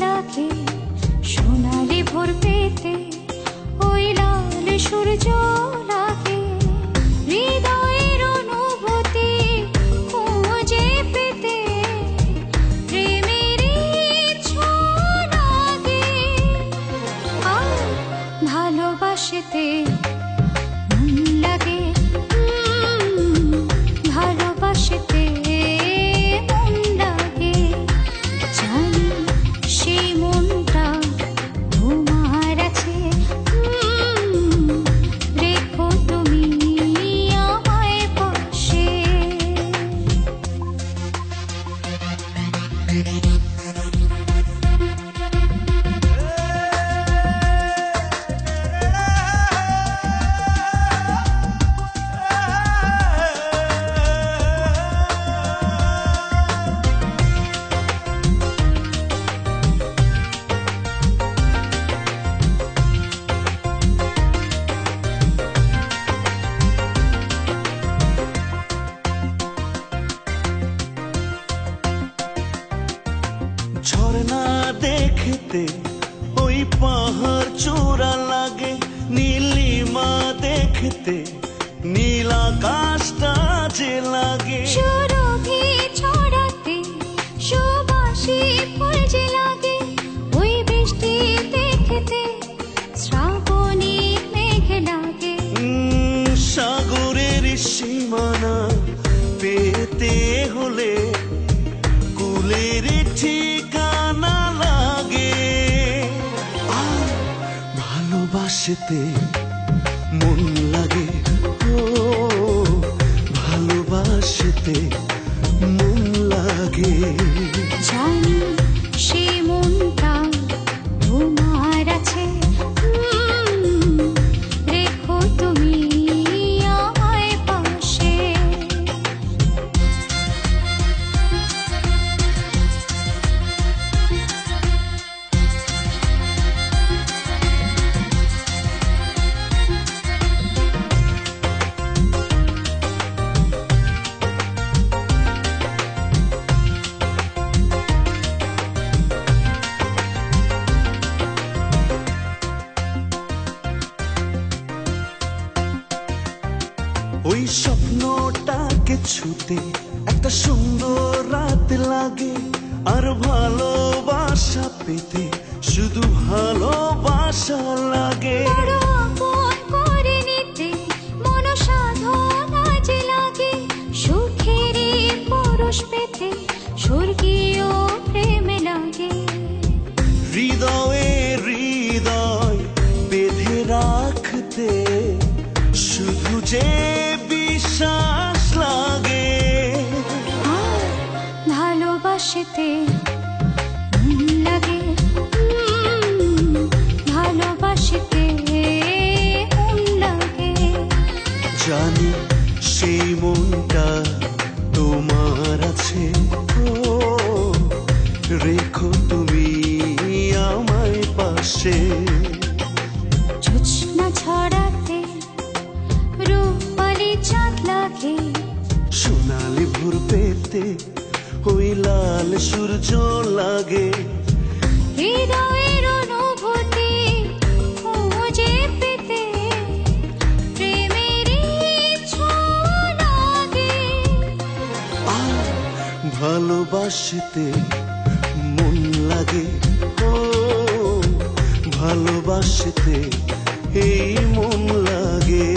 লাগে সোনালি ভোর পেতে ওই লাল সূর্য ঝর্ণা দেখতে ওই পাহাড় চূড়া লাগে নীলিমা দেখতে নীল আকাশটা যে লাগে। ভালোবাসতে মন লাগে। ও ভালোবাসতে মন লাগে। ওই স্বপ্নটাকে ছুতে একটা সুন্দর রাত লাগে। আর ভালোবাসা পেতে শুধু ভালোবাসা লাগে। পেতে স্বর্গীয় প্রেম লাগে। হৃদয়ে হৃদয় বেঁধে রাখতে শুধু যে ভালোবাসতে লাগে ভালোবাসতে লাগে। জানি সেই মনটা তোমার আছে। রেখো তুমি আমায় পাশে। জোছনা ছড়াতে রূপালি চাঁদ লাগে। সোনালি ভোর পেতে ওই লাল সূর্য লাগে হৃদয়ের অনুভূতি খুঁজে পেতে লাগে। ভালোবাসতে মন লাগে ও ভালোবাসতে এই মন লাগে।